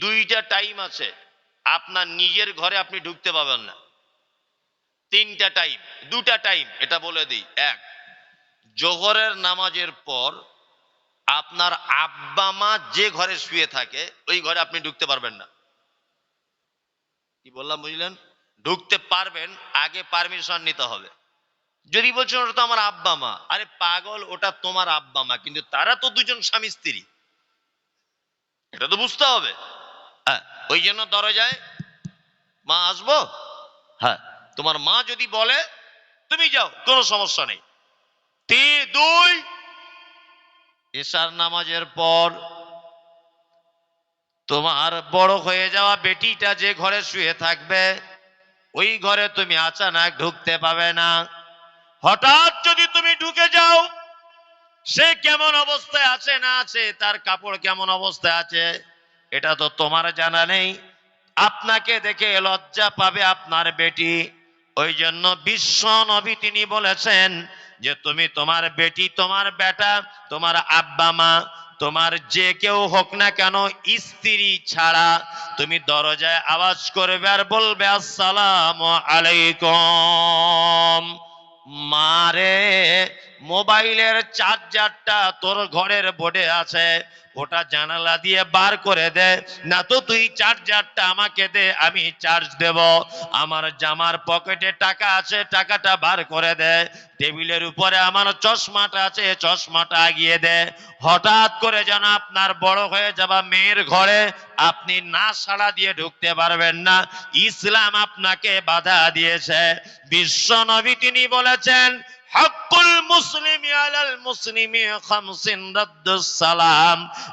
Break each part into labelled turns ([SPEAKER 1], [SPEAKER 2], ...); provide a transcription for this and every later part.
[SPEAKER 1] দুইটা টাইম আছে। আপনার নিজের ঘরে আপনি ঢুকতে পাবেন না। তিনটা টাইম, দুটা টাইম, এটা বলে দিই। এক, জোহরের নামাজের পর আপনার আব্বা মা যে ঘরে শুয়ে থাকে, ওই ঘরে আপনি ঢুকতে পারবেন না। কি বললাম, বুঝলেন? ঢুকতে পারবেন, আগে পারমিশন নিতে হবে। যদি বলছেন, ওটা তো আমার আব্বা মা। আরে পাগল, ওটা তোমার আব্বা মা, কিন্তু তারা তো দুজন স্বামী স্ত্রী। এটা তো বুঝতে হবে। হ্যাঁ ওই জন্য দরজায় মা আসব? হ্যাঁ তোমার মা যদি বলে, তুমি যাও, কোনো সমস্যা নেই। তি দুই, এশার নামাজের পর তোমার বড় হয়ে যাওয়া বেটিটা যে ঘরে শুয়ে থাকবে, ওই ঘরে তুমি আচানক ঢুকতে পাবে না। হঠাৎ যদি তুমি ঢুকে যাও, সে কেমন অবস্থায় আছে না আছে, তার কাপড় কেমন অবস্থায় আছে? এটা তো তোমার জানা নেই। আপনাকে দেখে লজ্জা পাবে আপনার বেটি। ওই জন্য বিশ্ব নবী তিনি বলেছেন যে, তুমি তোমার বেটি, তোমার বেটা, তোমার আব্বা, মা, তোমার যে কেউ হোক না কেন, স্ত্রী ছাড়া তুমি দরজায় আওয়াজ করবে আর বলবে, আসসালাম আলাইকুম। মারে মোবাইলের চার্জারটা তোর ঘরের বোর্ডে আছে, ওটা জানালা দিয়ে বার করে দে, না তো তুই চার্জারটা আমাকে দে, আমি চার্জ দেব। আমার জামার পকেটে টাকা আছে, টাকাটা বার করে দে। টেবিলের উপরে আমার চশমাটা আছে, চশমাটা আগিয়ে দে। হঠাৎ করে যেন আপনার বড় হয়ে যাবা মেয়ের ঘরে আপনি না সাড়া দিয়ে ঢুকতে পারবেন না। ইসলাম আপনাকে বাধা দিয়েছে। বিশ্ব নবী তিনি বলেছেন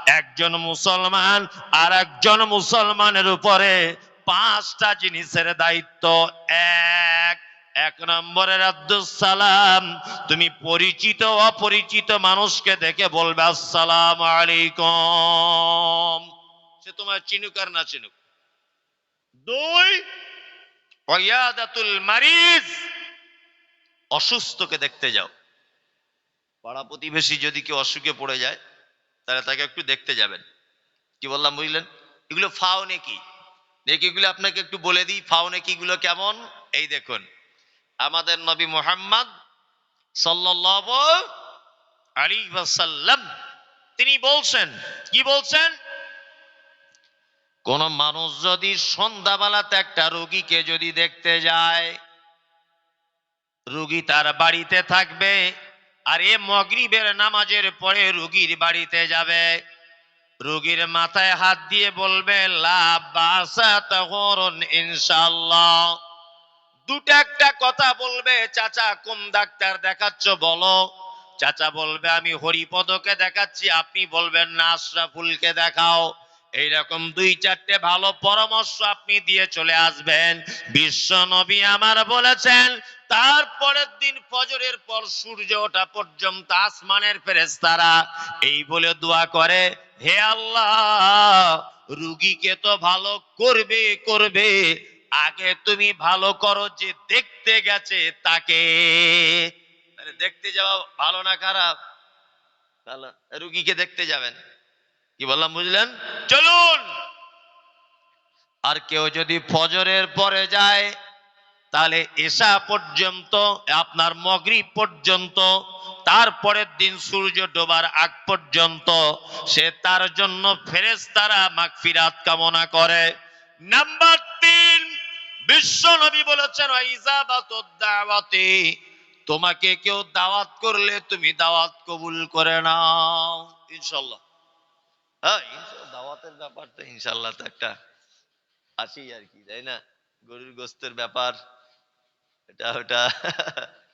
[SPEAKER 1] একজন মুসলমান আর একজন মুসলমানের উপরে পাঁচটা জিনিসের দায়িত্ব। এক এক নম্বরে রাদ্দুস সালাম। তুমি পরিচিত, অপরিচিত মানুষকে দেখে বলবে, আসসালাম আলাইকুম। সে তোমার চিনুক আর না চিনুক। দুই মারিজ। অসুস্থকে দেখতে যাও। পাড়া প্রতিবেশী যদি কেউ অসুখে পড়ে যায় তাহলে তাকে একটু দেখতে যাবেন। কি বললাম বুঝলেন? এগুলো ফাও নেকি। নেকিগুলো আপনাকে একটু বলে দিই, ফাও নেকিগুলো কেমন? এই দেখুন, আমাদের নবী মোহাম্মদ সাল্লাল্লাহু আলাইহি ওয়াসাল্লাম, তিনি বলছেন, কি বলছেন? কোন মানুষ যদি সন্ধ্যাবেলাতে একটা রোগীকে যদি দেখতে যায় রুগী তার বাড়িতে থাকবে আর এ মগরিবের নামাজের পরে রুগীর বাড়িতে যাবে। রুগীর মাথায় হাত দিয়ে বলবে তহরুন দুটো একটা কথা বলবে, চাচা, কোন ডাক্তার দেখাচ্ছ বলো। চাচা বলবে, আমি হরিপদকে দেখাচ্ছি, আপনি বলবেন না, আশরাফুলকে দেখাও। এইরকম দুই চারটে ভালো পরামর্শ আপনি দিয়ে চলে আসবেন। বিশ্ব নবী আমার বলেছেন, তারপরের দিন ফজরের পর সূর্য ওঠা পর্যন্ত আসমানের ফেরেশতারা এই বলে দোয়া করে, হে আল্লাহ, রুগীকে তো ভালো করবে করবে। আগে তুমি ভালো করো যে দেখতে গেছে তাকে। দেখতে যাওয়া ভালো না খারাপ? ভালো রুগীকে দেখতে যাবেন। কি বললাম, বুঝলেন? চলুন। আর কেউ যদি ফজরের পরে যায়, তাহলে এসা পর্যন্ত, আপনার মগরিব পর্যন্ত, তারপরের দিন সূর্য ডোবার আগ পর্যন্ত, সে তার জন্য ফেরেশতারা মাগফিরাত কামনা করে। নাম্বার তিন, বিশ্ব নবী বলেছেন তোমাকে কেউ দাওয়াত করলে তুমি দাওয়াত কবুল করে নাও ইনশাল্লাহ হ্যাঁ দাওয়াতের ব্যাপার তো ইনশাল্লাহ তো একটা আছেই আর কি, তাই না? গরুর গোস্তের ব্যাপার, এটা ওটা